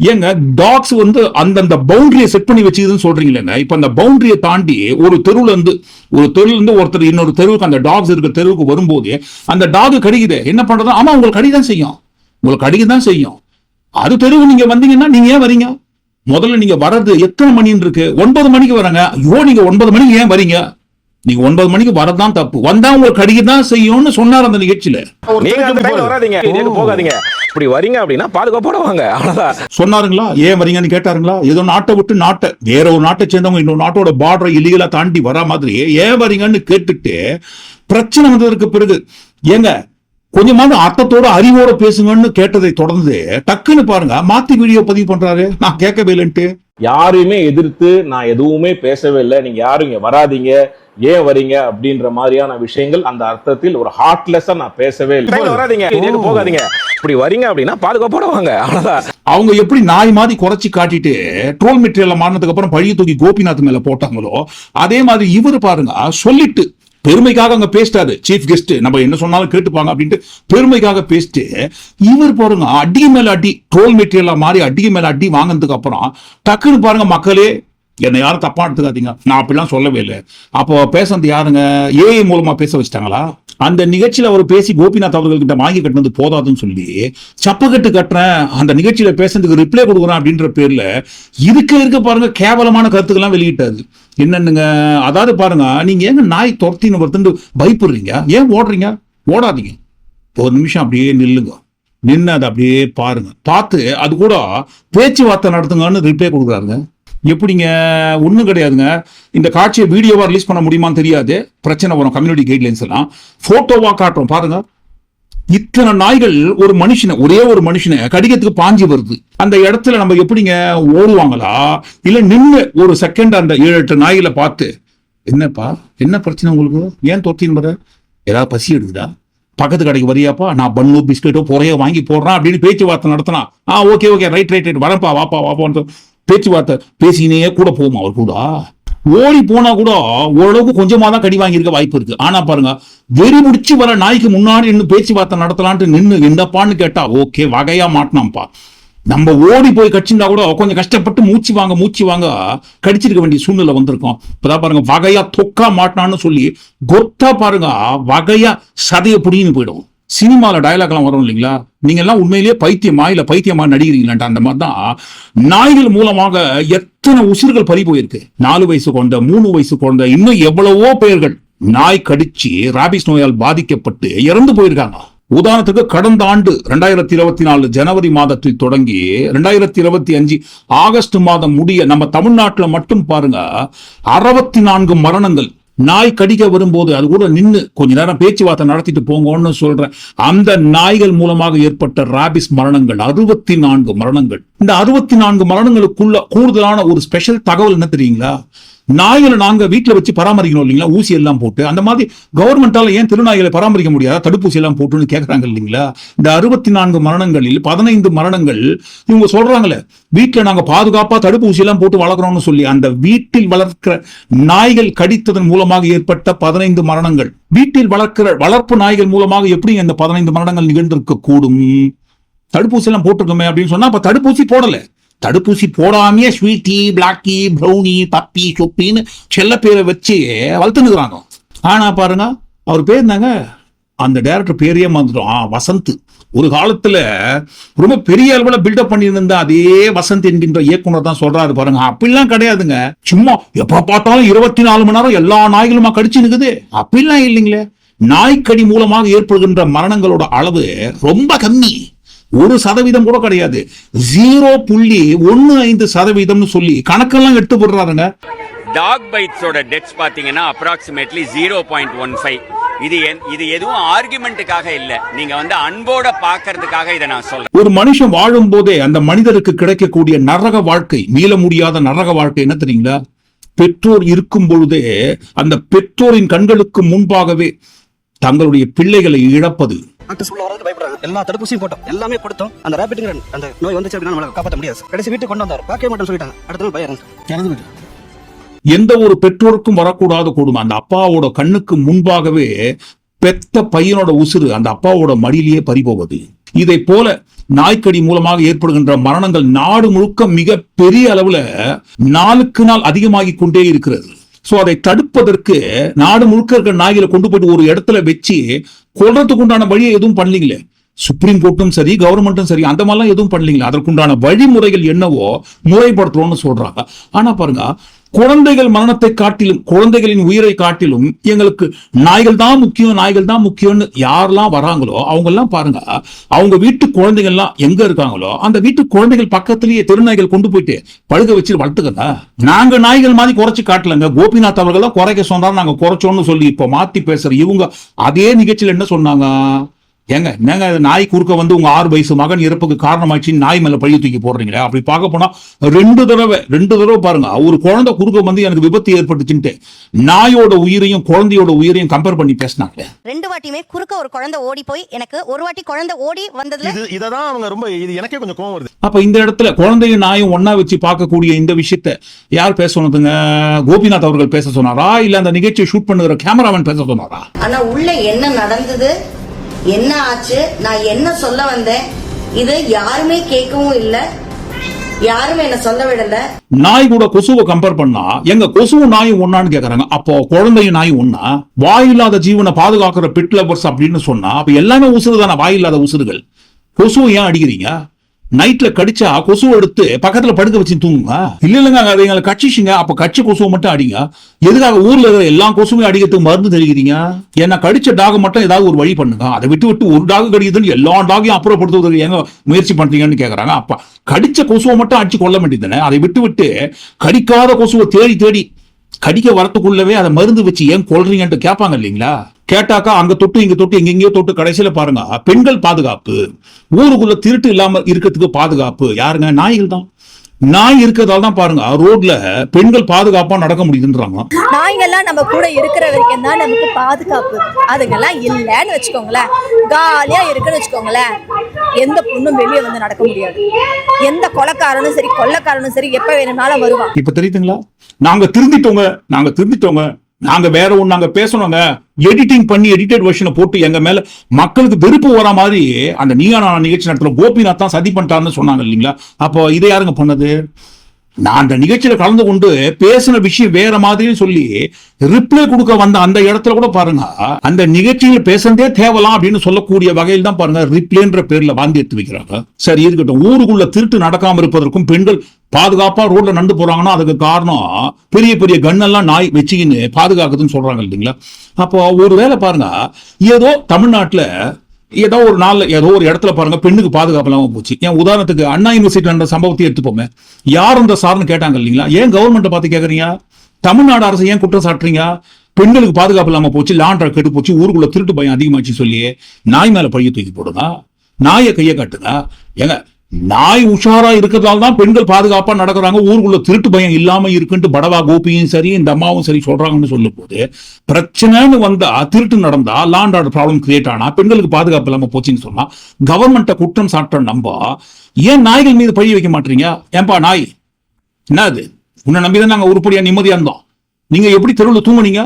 ஏங்க டாக்ஸ் வந்து அந்தந்த பவுண்டரியை செட் பண்ணி வச்சுக்குதுன்னு சொல்றீங்களேங்க இப்ப அந்த பவுண்டரியை தாண்டி ஒரு தெருவுல இருந்து ஒரு தெருவுல இருந்து ஒருத்தர் இன்னொரு தெருவுக்கு அந்த டாக்ஸ் இருக்கிற தெருவுக்கு வரும்போது அந்த டாக் கடிக்குது என்ன பண்றது? ஆமா உங்களுக்கு கடிதான் செய்யும். உங்களுக்கு கடிக்க தான் செய்யும். அது தெருவு நீங்க வந்தீங்கன்னா நீங்க ஏன் வரீங்க? முதல்ல நீங்க வர்றது எத்தனை மணின்னு இருக்கு? ஒன்பது மணிக்கு வராங்க ஐயோ நீங்க ஒன்பது மணிக்கு ஏன் வரீங்க? நீங்க ஒன்பது மணிக்கு வரதான் தப்பு. வந்தா உங்களுக்கு கடிக்க தான் செய்யும்னு சொன்னார் அந்த நிகழ்ச்சியில. போகாதீங்க. இப்படி வரீங்க அப்படின்னா பாதுகாப்போட வாங்க அவ்வளவுதான். சொன்னாருங்களா? ஏன் வரீங்கன்னு கேட்டாருங்களா? ஏதோ நாட்டை விட்டு நாட்டை. வேற ஒரு நாட்டை சேர்ந்தவங்க இன்னொரு நாட்டோட பார்டரை இல்லீகலா தாண்டி வரா மாதிரி ஏன் வரீங்கன்னு கேட்டுட்டு பிரச்சனை வந்ததற்கு பிறகு ஏங்க கொஞ்சமாவது அர்த்தத்தோட அறிவோட பேசுங்கன்னு கேட்டதை தொடர்ந்து டக்குன்னு பாருங்க மாத்தி வீடியோ பதிவு பண்றாரு. நான் கேட்கவே இல்லைன்ட்டு. யாரையுமே எதிர்த்து நான் எதுவுமே பேசவே இல்லை. நீங்க யாரும் இங்க வராதீங்க. ஏன் வரீங்க? அப்படின்ற மாதிரியான விஷயங்கள் அந்த அர்த்தத்தில் ஒரு ஹார்ட்லெஸ்ஸா நான் பேசவே இல்லை. வராதீங்க. போகாதீங்க. இப்படி வரீங்க அப்படின்னா பாதுகாப்போட வாங்க. அவ்வளவுதான். அவங்க எப்படி நாய் மாதிரி குறைச்சி காட்டிட்டு ட்ரோல் மெட்டீரியல் மாறினதுக்கு அப்புறம் பழிய தூக்கி கோபிநாத் மேல போட்டாங்களோ அதே மாதிரி இவரு பாருங்க சொல்லிட்டு பெருமைக்காக அங்க பேசிட்டாரு சீஃப் கெஸ்ட் நம்ம என்ன சொன்னாலும் கேட்டுப்பாங்க அப்படின்ட்டு பெருமைக்காக பேசிட்டு இவர் பாருங்க அடி மேல அடி ட்ரோல் மெட்டீரியலா மாறி அடி மேல அடி வாங்கினதுக்கு அப்புறம் டக்குன்னு பாருங்க மக்களே என்னை யாரும் தப்பா எடுத்துக்காதீங்க. நான் அப்படிலாம் சொல்லவே இல்லை. அப்போ பேசுனது யாருங்க? ஏஐ மூலமா பேச வச்சிட்டாங்களா? அந்த நிகழ்ச்சியில் அவர் பேசி கோபிநாத் அவர்கள்கிட்ட வாங்கி கட்டினது போதாதுன்னு சொல்லி சப்பக்கட்டு கட்டுறேன் அந்த நிகழ்ச்சியில் பேசுறதுக்கு ரிப்ளை கொடுக்குறேன் அப்படின்ற பேரில் இருக்க இருக்க பாருங்க கேவலமான கருத்துக்கெல்லாம் வெளியிட்டாரு. என்னென்னுங்க அதாவது பாருங்க நீங்க ஏங்க நாய் துரத்தின்னு ஒருத்தன்ட்டு பயப்படுறீங்க? ஏன் ஓடுறீங்க? ஓடாதீங்க. ஒரு நிமிஷம் அப்படியே நில்லுங்க. நின்று அதை அப்படியே பாருங்க. பார்த்து அது கூட பேச்சுவார்த்தை நடத்துங்கன்னு ரிப்ளை கொடுக்குறாருங்க. எப்படிங்க? ஒன்றும் கிடையாதுங்க. இந்த காட்சியை வீடியோவாக ரிலீஸ் பண்ண முடியுமான்னு தெரியாது. பிரச்சனை வரும். கம்யூனிட்டி கைட்லைன்ஸ் எல்லாம். போட்டோவா காட்டுறோம். பாருங்க. இத்தனை நாய்கள் ஒரு மனுஷனை ஒரே ஒரு மனுஷனை கடிகத்துக்கு பாஞ்சி வருது. அந்த இடத்துல நம்ம எப்படிங்க ஓடுவாங்களா? இல்ல நின்று ஒரு செகண்ட் அந்த ஏழு எட்டு நாய்களை பார்த்து என்னப்பா? என்ன பிரச்சனை உங்களுக்கு? ஏன் தொத்தின்னு வர? ஏதாவது பசி எடுக்குதா? பக்கத்து கடைக்கு வரியாப்பா? நான் பண்ணு பிஸ்கெட்டோ பொறையோ வாங்கி போடுறேன் அப்படின்னு பேச்சுவார்த்தை நடத்தினா ஆ okay okay right right right வரப்பா வாப்பா வாப்பான்னு பேச்சுவார்த்தை பேசினே கூட போகும் அவர் கூட? ஓடி போனா கூட ஓரளவுக்கு கொஞ்சமா தான் கடி வாங்கியிருக்க வாய்ப்பு இருக்கு. ஆனா பாருங்க வெறி முடிச்சு வர நாய்க்கு முன்னாடி நின்று பேச்சுவார்த்தை நடத்தலான்ட்டு நின்று என்னப்பான்னு கேட்டா ஓகே வகையா மாட்டினாம்ப்பா நம்ம ஓடி போய் கடிச்சிருந்தா கூட கொஞ்சம் கஷ்டப்பட்டு மூச்சு வாங்க மூச்சு வாங்க கடிச்சிருக்க வேண்டிய சூழ்நிலை வந்திருக்கோம். இப்பதான் பாருங்க வகையா தொக்கா மாட்டினான்னு சொல்லி கொத்தா பாருங்க வகையா சதைய புடின்னு போயிடும். சினிமால டயலாக் எல்லாம் வரும் இல்லைங்களா? நீங்க எல்லாம் உண்மையிலேயே பைத்தியமா இல்லை பைத்தியமா நடிக்கிறீங்களான்ட்டு அந்த மாதிரி தான் நாய்கள் மூலமாக எத்தனை உசிர்கள் பறி போயிருக்கு? நாலு வயசு கொண்ட மூணு வயசு கொண்ட இன்னும் எவ்வளவோ பெயர்கள் நாய் கடிச்சு ராபிஸ் நோயால் பாதிக்கப்பட்டு இறந்து போயிருக்காங்க. உதாரணத்துக்கு கடந்த ஆண்டு ரெண்டாயிரத்தி இருபத்தி நாலு ஜனவரி மாதத்தில் தொடங்கி ரெண்டாயிரத்தி இருபத்தி அஞ்சு ஆகஸ்ட் மாதம் முடிய நம்ம தமிழ்நாட்டுல மட்டும் பாருங்க அறுபத்தி நான்கு மரணங்கள் நாய் கடிக்க வரும்போது அது கூட நின்னு கொஞ்ச நேரம் பேச்சுவார்த்தை நடத்திட்டு போங்கன்னு சொல்றேன். அந்த நாய்கள் மூலமாக ஏற்பட்ட ராபிஸ் மரணங்கள் அறுபத்தி நான்கு மரணங்கள். இந்த அறுபத்தி நான்கு மரணங்களுக்குள்ள கூடுதலான ஒரு ஸ்பெஷல் தகவல் என்ன தெரியுங்களா? நாய்களை நாங்க வீட்டுல வச்சு பராமரிக்கணும் இல்லைங்களா? ஊசி எல்லாம் போட்டு. அந்த மாதிரி கவர்மெண்டால ஏன் திருநாய்களை பராமரிக்க முடியாதா? தடுப்பூசி எல்லாம் போட்டுன்னு கேக்குறாங்க இல்லைங்களா? இந்த அறுபத்தி நான்கு மரணங்களில் பதினைந்து மரணங்கள் இவங்க சொல்றாங்களே வீட்டுல நாங்க பாதுகாப்பா தடுப்பூசி எல்லாம் போட்டு வளர்க்குறோம்னு சொல்லி அந்த வீட்டில் வளர்க்கிற நாய்கள் கடித்ததன் மூலமாக ஏற்பட்ட பதினைந்து மரணங்கள் வீட்டில் வளர்க்கிற வளர்ப்பு நாய்கள் மூலமாக எப்படி அந்த பதினைந்து மரணங்கள் நிகழ்ந்திருக்க கூடும் தடுப்பூசி எல்லாம் போட்டிருக்கோமே அப்படின்னு சொன்னா அப்ப தடுப்பூசி போடல. தடுப்பூசி போடாமையே ஸ்வீட்டி பிளாக்கி ப்ரௌனி பப்பி சொப்பின்னு செல்ல பேரை வச்சு வளர்த்துனுக்குறாங்க ஆனா பாருங்க அவர் பேர் இருந்தாங்க அந்த டேரக்டர் பேரையே மறந்துடும் ஆ வசந்த். ஒரு காலத்துல ரொம்ப பெரிய அளவுல பில்டப் பண்ணியிருந்த அதே வசந்த் என்கின்ற இயக்குனர் தான் சொல்றாரு பாருங்க. அப்படிலாம் கிடையாதுங்க. சும்மா எப்ப பார்த்தாலும் இருபத்தி நாலு மணி நேரம் எல்லா நாய்களுமா கடிச்சு நிக்குது? அப்படிலாம் இல்லைங்களே. நாய்க்கடி மூலமாக ஏற்படுகின்ற மரணங்களோட அளவு ரொம்ப கம்மி. ஒரு சதவீதம் கூட கிடையாது. ஜீரோ புள்ளி ஒன்னு ஐந்து சதவீதம்னு சொல்லி கணக்கெல்லாம் எடுத்து போடுறாருங்க. டாக் பைட்ஸோட டெத்ஸ் பாத்தீங்கன்னா approximately zero point one five இது என்- இது எதுவும் ஆர்குமெண்ட்டுக்காக இல்ல. நீங்க வந்து அன்போட பாக்குறதுக்காக இதை நான் சொல்றேன். ஒரு மனுஷன் வாழும் போதே அந்த மனிதருக்கு கிடைக்கக்கூடிய நரக வாழ்க்கை மீள முடியாத நரக வாழ்க்கை என்ன தெரியுங்களா? பெற்றோர் இருக்கும் பொழுதே அந்த பெற்றோரின் கண்களுக்கு முன்பாகவே தங்களுடைய பிள்ளைகளை இழப்பது. எல்லா தடுப்பூசியும் போட்டோம். எல்லாமே கொடுத்தோம். அந்த ரேபிட்ங்கிற அந்த நோய் வந்துச்சு அப்படின்னா நம்மளால காப்பாற்ற முடியாது. கடைசி வீட்டுக்கு கொண்டு வந்தார். பார்க்கவே மட்டும் சொல்லிட்டாங்க. அடுத்த நாள் பயம் இறந்து வீட்டு எந்த ஒரு பெற்றோருக்கும் வரக்கூடாத கொடுமை. அந்த அப்பாவோட கண்ணுக்கு முன்பாகவே பெத்த பையனோட உசுறு அந்த அப்பாவோட மடியிலேயே பறிபோவது இதை போல நாய்க்கடி மூலமாக ஏற்படுகின்ற மரணங்கள் நாடு முழுக்க மிக பெரிய அளவுல நாளுக்கு நாள் அதிகமாகி கொண்டே இருக்கிறது. சோ அதை தடுப்பதற்கு நாடு முழுக்க இருக்கிற நாய்களை கொண்டு போயிட்டு ஒரு இடத்துல வச்சு கொள்றதுக்கு உண்டான வழியை எதுவும் பண்ணலீங்களே. சுப்ரீம் கோர்ட்டும் சரி கவர்மெண்ட்டும் சரி அந்த மாதிரிலாம் எதுவும் பண்ணலீங்களா? அதற்குண்டான வழிமுறைகள் என்னவோ முறைப்படுத்துறோம்னு சொல்றாங்க. ஆனா பாருங்க குழந்தைகள் மரணத்தை காட்டிலும் குழந்தைகளின் உயிரை காட்டிலும் எங்களுக்கு நாய்கள் தான் முக்கியம் நாய்கள் தான் முக்கியம்னு யாரெல்லாம் வராங்களோ அவங்க எல்லாம் பாருங்க அவங்க வீட்டு குழந்தைகள்லாம் எங்க இருக்காங்களோ அந்த வீட்டு குழந்தைகள் பக்கத்திலேயே தெருநாய்கள் கொண்டு போயிட்டு பழுக வச்சு வளர்த்துக்கங்க. நாங்க நாய்கள் மாதிரி குறைச்சு காட்டலங்க. கோபிநாத் அவர்கள் குறைக்க சொன்னாரு நாங்க குறைச்சோம்னு சொல்லி இப்ப மாத்தி பேசுற இவங்க அதே நிகழ்ச்சியில் என்ன சொன்னாங்க? ஏங்க என்னங்க நாய் குறுக்க வந்து உங்க ஆறு வயசு மகன் இறப்புக்கு காரணமாச்சு நாய் மேல பழிய தூக்கி போடுறீங்களே? அப்படி பார்க்க போனா ரெண்டு தடவை ரெண்டு தடவை பாருங்க. ஒரு குழந்தை குறுக்க வந்து எனக்கு விபத்து ஏற்பட்டுச்சுன்ட்டு நாயோட உயிரையும் குழந்தையோட உயிரையும் கம்பேர் பண்ணி பேசினாங்க ரெண்டு வாட்டியுமே குறுக்க ஒரு குழந்தை ஓடி போய் எனக்கு ஒரு வாட்டி குழந்தை ஓடி வந்ததுல இது இததான் அவங்க ரொம்ப இது எனக்கே கொஞ்சம் கோவம் வருது. அப்ப இந்த இடத்துல குழந்தையும் நாயும் ஒண்ணா வச்சு பார்க்கக்கூடிய இந்த விஷயத்த யார் பேச சொன்னதுங்க? கோபிநாத் அவர்கள் பேச சொன்னாரா? இல்ல அந்த நிகழ்ச்சியை ஷூட் பண்ணுகிற கேமராமேன் பேச சொன்னாரா? ஆனா உள்ள என்ன நடந்தது? என்ன ஆச்சு? நான் என்ன சொல்ல வந்தேன்? இது யாருமே கேட்கவும் இல்ல. யாருமே என்ன சொல்ல விடல. நாய் கூட கொசுவை கம்பேர் பண்ணா எங்க கொசுவும் நாயும் ஒன்னான்னு கேக்குறாங்க. அப்போ குழந்தையும் நாயும் ஒன்னா வாயில்லாத ஜீவனை பாதுகாக்கிற பிட் லவர்ஸ் அப்படின்னு சொன்னா அப்ப எல்லாமே உசுறு தானே வாயில்லாத உசுறுகள். கொசுவை ஏன் அடிக்கிறீங்க? நைட்ல கடிச்சா கொசு எடுத்து பக்கத்துல படுக்க வச்சு தூங்குங்க இல்ல இல்லங்க அதை எங்களை கட்சிச்சுங்க அப்ப கட்சி கொசுவை மட்டும் அடிங்க. எதுக்காக ஊர்ல இருக்கிற எல்லா கொசுவையும் அடிக்கிறதுக்கு மருந்து தெரிவிக்கிறீங்க என்ன கடிச்ச டாக் மட்டும் ஏதாவது ஒரு வழி பண்ணுங்க. அதை விட்டு விட்டு ஒரு டாக் கடிக்குதுன்னு எல்லா டாகையும் அப்புறப்படுத்துவதற்கு எங்க முயற்சி பண்றீங்கன்னு கேக்குறாங்க. அப்ப கடிச்ச கொசுவை மட்டும் அடிச்சு கொள்ள வேண்டியதுதானே? அதை விட்டு விட்டு கடிக்காத கொசுவை தேடி தேடி கடிக்க வரத்துக்குள்ளவே அதை மருந்து வச்சு ஏன் கொள்றீங்கன்ட்டு கேட்பாங்க இல்லைங்களா? கேட்டாக்கா அங்க தொட்டு இங்க தொட்டு எங்கெங்கயோ தொட்டு கடைசியில பாருங்க பெண்கள் பாதுகாப்பு. ஊருக்குள்ள திருட்டு இல்லாம இருக்கிறதுக்கு பாதுகாப்பு. யாருங்க? நாய்கள் தான். நாய் இருக்கிறதால தான் பாருங்க ரோட்ல பெண்கள் பாதுகாப்பா நடக்க முடியுதுன்றாங்க. நாய்ங்கெல்லாம் நம்ம கூட இருக்கிற வரைக்கும் தான் நமக்கு பாதுகாப்பு. அதுங்கெல்லாம் இல்லைன்னு வச்சுக்கோங்களேன். காலியா இருக்குன்னு வச்சுக்கோங்களேன். எந்த பொண்ணும் வெளியே வந்து நடக்க முடியாது. எந்த கொலைக்காரனும் சரி கொள்ளைக்காரனும் சரி எப்ப வேணும்னாலும் வருவான். இப்ப தெரியுதுங்களா? நாங்க திருந்திட்டோங்க நாங்க திருந்திட்டோங்க. நாங்க வேற ஒன்று நாங்க பேசணுங்க. எடிட்டிங் பண்ணி எடிட்டட் வெர்ஷனை போட்டு எங்க மேல மக்களுக்கு வெறுப்பு வர மாதிரி அந்த நீயா நிகழ்ச்சி நடத்துல கோபிநாத் தான் சதி பண்ணிட்டாருன்னு சொன்னாங்க இல்லைங்களா? அப்போ இதை யாருங்க பண்ணது? நான் அந்த நிகழ்ச்சியில கலந்து கொண்டு பேசின விஷயம் வேற மாதிரி சொல்லி ரிப்ளை கொடுக்க வந்த அந்த இடத்துல கூட பாருங்க அந்த நிகழ்ச்சியில் பேசுறதே தேவலாம் அப்படின்னு சொல்லக்கூடிய வகையில் தான் பாருங்க ரிப்ளைன்ற பேர்ல வாந்தி எடுத்து வைக்கிறாங்க. சரி இருக்கட்டும். ஊருக்குள்ள திருட்டு நடக்காம இருப்பதற்கும் பெண்கள் பாதுகாப்பா ரோட்ல நடந்து போறாங்கன்னா அதுக்கு காரணம் பெரிய பெரிய கண்ணெல்லாம் நாய் வச்சுக்கின்னு பாதுகாக்குதுன்னு சொல்றாங்க இல்லைங்களா? அப்போ ஒரு வேலை பாருங்க ஏதோ தமிழ்நாட்டுல ஏதோ ஒரு நாள்ல ஏதோ ஒரு இடத்துல பாருங்க பெண்ணுக்கு பாதுகாப்பு இல்லாமல் போச்சு. ஏன் உதாரணத்துக்கு அண்ணா யூனிவர்சிட்டி நடந்த சம்பவத்தை எடுத்துப்போமே. யார் அந்த சார்னு கேட்டாங்க இல்லைங்களா? ஏன் கவர்மெண்ட்டை பார்த்து கேட்குறீங்க தமிழ்நாடு அரசு ஏன் குற்றம் சாட்டுறீங்க? பெண்களுக்கு பாதுகாப்பு இல்லாமல் போச்சு லாண்டா கெட்டு போச்சு ஊருக்குள்ள திருட்டு பயம் அதிகமாச்சு சொல்லி நாய் மேல பழிய தூக்கி போடுங்க நாயை கையை காட்டுங்க ஏங்க நாய் உஷாரா இருக்கிறதால தான் பெண்கள் பாதுகாப்பா நடக்கிறாங்க. ஊருக்குள்ள திருட்டு பயம் இல்லாம இருக்குன்ட்டு படவா கோபியும் சரி இந்த அம்மாவும் சரி சொல்றாங்கன்னு சொல்லும் போது பிரச்சனைன்னு வந்தா திருட்டு நடந்தா லாண்ட் ஆர்டர் ப்ராப்ளம் கிரியேட் ஆனா பெண்களுக்கு பாதுகாப்பு இல்லாம போச்சுன்னு சொன்னா கவர்மெண்ட்டை குற்றம் சாட்ட நம்ப ஏன் நாய்கள் மீது பழி வைக்க மாட்டீங்க? ஏன்பா நாய்? என்ன அது உன்னை நம்பிதான் நாங்க உருப்படியா நிம்மதியா இருந்தோம். நீங்க எப்படி தெருவில் தூங்குனீங்க?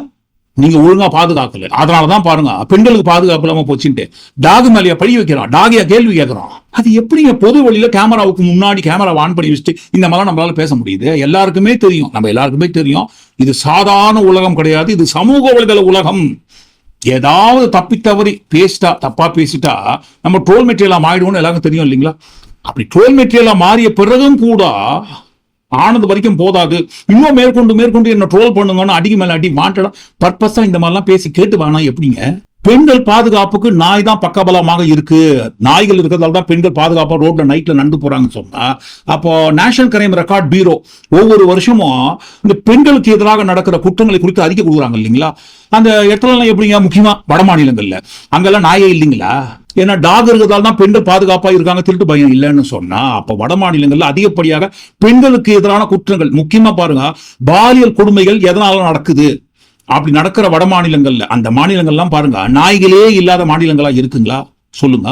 நீங்க ஒழுங்கா பாதுகாக்கல. அதனாலதான் பாருங்க பெண்களுக்கு பாதுகாப்பு இல்லாம போச்சுன்ட்டு டாக் மேலேயே பழி வைக்கிறான் டாகியா கேள்வி கேட்கிறான் அது எப்படிங்க பொது வழியில கேமராவுக்கு முன்னாடி கேமரா ஆன் பண்ணி வச்சுட்டு இந்த மாதிரிலாம் நம்மளால பேச முடியுது? எல்லாருக்குமே தெரியும். நம்ம எல்லாருக்குமே தெரியும். இது சாதாரண உலகம் கிடையாது. இது சமூக வலைதள உலகம். ஏதாவது தப்பி தவறி பேசிட்டா தப்பா பேசிட்டா நம்ம ட்ரோல் மெட்டீரியலா மாறிடுவோம்னு எல்லாருக்கும் தெரியும் இல்லைங்களா? அப்படி ட்ரோல் மெட்டீரியலா மாறிய பிறகும் கூட ஆனது வரைக்கும் போதாது. இன்னும் மேற்கொண்டு மேற்கொண்டு என்ன ட்ரோல் பண்ணுங்கன்னு அடிக்கு மேல அடி மாட்டலாம் பர்பஸா இந்த மாதிரிலாம் பேசி கேட்டு வேணாம் எப்படிங்க? பெண்கள் பாதுகாப்புக்கு நாய் தான் பக்கபலமாக இருக்கு. நாய்கள் இருக்கிறதால தான் பெண்கள் பாதுகாப்பாக ரோட்ல நைட்ல நடந்து போறாங்கன்னு சொன்னா அப்போ நேஷனல் கிரைம் ரெக்கார்ட் பீரோ ஒவ்வொரு வருஷமும் இந்த பெண்களுக்கு எதிராக நடக்கிற குற்றங்களை குறித்து அறிக்கை கொடுக்குறாங்க இல்லைங்களா? அந்த இடத்துலலாம் எப்படிங்க? முக்கியமா வட மாநிலங்கள்ல. அங்கெல்லாம் நாயே இல்லைங்களா? ஏன்னா டாக் இருக்கிறதால தான் பெண்கள் பாதுகாப்பா இருக்காங்க திருட்டு பயம் இல்லைன்னு சொன்னா அப்ப வட மாநிலங்கள்ல அதிகப்படியாக பெண்களுக்கு எதிரான குற்றங்கள் முக்கியமா பாருங்க பாலியல் கொடுமைகள் எதனால நடக்குது? அப்படி நடக்கிற வட மாநிலங்கள்ல அந்த மாநிலங்கள்லாம் பாருங்க நாய்களே இல்லாத மாநிலங்களா இருக்குங்களா? சொல்லுங்க.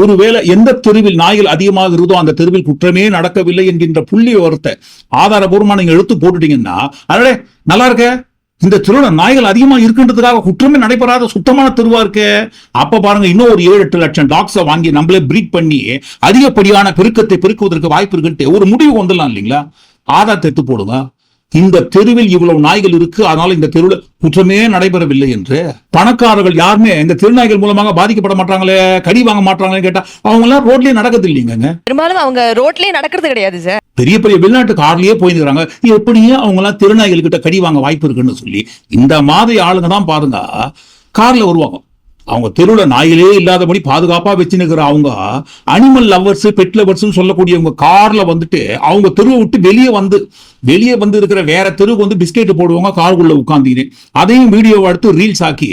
ஒருவேளை எந்த தெருவில் நாய்கள் அதிகமாக இருந்தோ அந்த தெருவில் குற்றமே நடக்கவில்லை என்கின்ற புள்ளி ஒருத்த ஆதாரபூர்வமா நீங்க எடுத்து போட்டுட்டீங்கன்னா அதே நல்லா இருக்க. இந்த தெருவுல நாய்கள் அதிகமா இருக்குன்றதுக்காக குற்றமே நடைபெறாத சுத்தமான தெருவா இருக்கு. அப்ப பாருங்க இன்னும் ஒரு ஏழு எட்டு லட்சம் டாக்ஸை வாங்கி நம்மளே பிரீட் பண்ணி அதிகப்படியான பெருக்கத்தை பெருக்குவதற்கு வாய்ப்பு இருக்குன்ட்டு ஒரு முடிவு வந்துடலாம் இல்லைங்களா? ஆதா தெத்து போடுங்க. இந்த தெருவில் இவ்வளவு நாய்கள் இருக்கு அதனால இந்த தெருவில் குற்றமே நடைபெறவில்லை என்று பணக்காரர்கள் யாருமே இந்த திருநாய்கள் மூலமாக பாதிக்கப்பட மாட்டாங்களே கடி வாங்க மாட்டாங்களே கேட்டா அவங்க எல்லாம் ரோட்லயே நடக்கிறது இல்லைங்க பெரும்பாலும் அவங்க ரோட்லயே நடக்கிறது கிடையாது சார். பெரிய பெரிய வெளிநாட்டு கார்லயே போயிருக்கிறாங்க. எப்படியே அவங்க எல்லாம் திருநாய்கள் கிட்ட கடி வாங்க வாய்ப்பு இருக்குன்னு சொல்லி இந்த மாதிரி ஆளுங்க தான் பாருங்க. கார்ல வருவாங்க. அவங்க தெருவுல நாய்களே இல்லாதபடி பாதுகாப்பா வச்சுருக்கிற அவங்க அனிமல் லவர்ஸ் பெட் லவர்ஸ் சொல்லக்கூடியவங்க கார்ல வந்துட்டு அவங்க தெருவை விட்டு வெளியே வந்து வெளியே வந்து இருக்கிற வேற தெருவுக்கு வந்து பிஸ்கெட் போடுவாங்க காருக்குள்ள உட்காந்துக்கிட்டு அதையும் வீடியோ எடுத்து ரீல்ஸ் ஆக்கி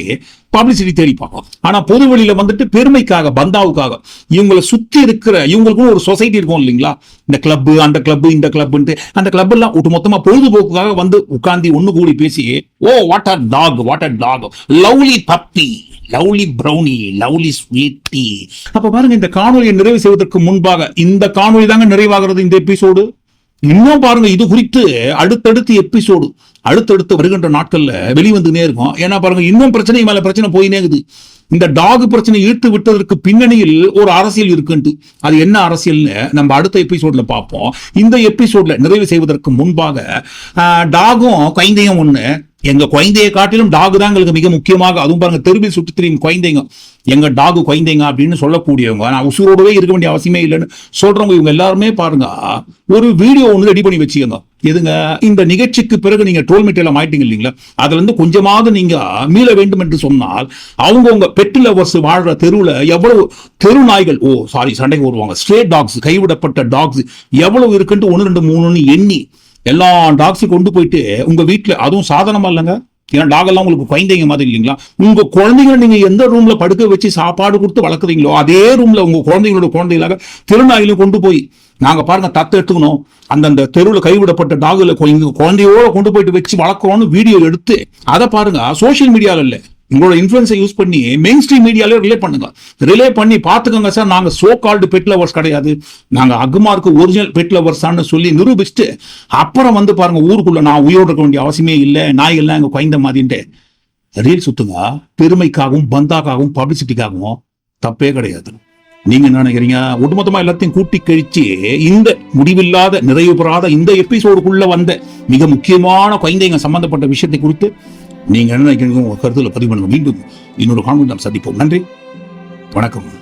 பப்ளிசிட்டி தேடி பார்ப்போம். ஆனா பொது வெளியில வந்துட்டு பெருமைக்காக பந்தாவுக்காக இவங்களை சுத்தி இருக்கிற இவங்களுக்கும் ஒரு சொசைட்டி இருக்கும் இல்லைங்களா? இந்த கிளப் அந்த கிளப் இந்த கிளப்ன்ட்டு அந்த கிளப் எல்லாம் ஒட்டு மொத்தமா பொழுதுபோக்குக்காக வந்து உட்காந்து ஒண்ணு கூடி பேசி ஓ what are dog what are dog lovely puppy lovely brownie lovely sweetie அப்ப பாருங்க இந்த காணொலியை நிறைவு செய்வதற்கு முன்பாக இந்த காணொலி தாங்க நிறைவாகிறது இந்த எபிசோடு இன்னும் பாருங்க இது குறித்து அடுத்தடுத்து எபிசோடு அடுத்தடுத்து வருகின்ற நாட்கள்ல வெளிவந்துனே இருக்கும். ஏன்னா பாருங்க இன்னும் பிரச்சனை மேல பிரச்சனை போயினே இருக்குது. இந்த டாக் பிரச்சனை ஈர்த்து விட்டதற்கு பின்னணியில் ஒரு அரசியல் இருக்குன்ட்டு. அது என்ன அரசியல்னு நம்ம அடுத்த எபிசோட்ல பார்ப்போம். இந்த எபிசோட்ல நிறைவு செய்வதற்கு முன்பாக டாகும் குழந்தையும் ஒண்ணு. எங்க குழந்தையை காட்டிலும் டாக் தான் எங்களுக்கு மிக முக்கியமாக. அதுவும் பாருங்க தெருவில் சுற்றி தெரியும் குழந்தைங்க. எங்க டாகு குழந்தைங்க அப்படின்னு சொல்லக்கூடியவங்க. நான் உசுரோடவே இருக்க வேண்டிய அவசியமே இல்லைன்னு சொல்றவங்க இவங்க எல்லாருமே பாருங்க ஒரு வீடியோ ஒன்று ரெடி பண்ணி வச்சுக்கோங்க. எதுங்க? இந்த நிகழ்ச்சிக்கு பிறகு நீங்க ட்ரோல் மெட்டீரியல் ஆயிட்டீங்க இல்லைங்களா? அதுல இருந்து கொஞ்சமாவது நீங்க மீள வேண்டும் என்று சொன்னால் அவங்க உங்க பெட்டில் லவர்ஸ் வாழ்ற தெருவில் எவ்வளவு தெரு நாய்கள்? ஓ சாரி சண்டைக்கு வருவாங்க. ஸ்ட்ரேட் டாக்ஸ் கைவிடப்பட்ட டாக்ஸ் எவ்வளவு இருக்குன்ட்டு ஒன்று ரெண்டு மூணுன்னு எண்ணி எல்லா டாக்ஸையும் கொண்டு போயிட்டு உங்க வீட்டில் அதுவும் சாதனமா இல்லைங்க? ஏன்னா டாக் எல்லாம் உங்களுக்கு குழந்தைங்க மாதிரி இல்லைங்களா? உங்க குழந்தைங்களை நீங்க எந்த ரூம்ல படுக்க வச்சு சாப்பாடு கொடுத்து வளர்க்குறீங்களோ அதே ரூம்ல உங்க குழந்தைங்களோட குழந்தைகளாக திருநாயிலும் கொண்டு போய் நாங்க பாருங்க தத்து எடுத்துக்கணும். அந்தந்த தெருவில் கைவிடப்பட்ட டாகுல குழந்தையோட கொண்டு போயிட்டு வச்சு வளர்க்குறோம்னு வீடியோ எடுத்து அதை பாருங்க சோஷியல் மீடியாவில் இல்லை. உங்களோட இன்ஃபுளுன்ஸை யூஸ் பண்ணி மெயின் ஸ்ட்ரீம் மீடியாலே ரிலே பண்ணுங்க. ரிலே பண்ணி பார்த்துக்கோங்க சார் நாங்கள் சோ கால்டு பெட் லவர்ஸ் கிடையாது. நாங்கள் அகுமாருக்கு ஒரிஜினல் பெட் லவர்ஸான்னு சொல்லி நிரூபிச்சுட்டு அப்புறம் வந்து பாருங்க ஊருக்குள்ள நான் உயிரோடு இருக்க வேண்டிய அவசியமே இல்லை. நாய்கள்லாம் எங்கள் குறைந்த மாதிரின்ட்டு. ரீல் சுத்துங்க. பெருமைக்காகவும் பந்தாக்காகவும் பப்ளிசிட்டிக்காகவும் தப்பே கிடையாது. நீங்க என்ன நினைக்கிறீங்க? ஒட்டுமொத்தமா எல்லாத்தையும் கூட்டி கழிச்சு இந்த முடிவில்லாத நிறைவு பெறாத இந்த எபிசோடுக்குள்ள வந்த மிக முக்கியமான குழந்தைங்க சம்பந்தப்பட்ட விஷயத்தை குறித்து நீங்க என்ன நினைக்கிறீங்க உங்க கருத்துல பதிவு பண்ணுங்க. மீண்டும் இன்னொரு காணொலி நாம் சந்திப்போம். நன்றி. வணக்கம்.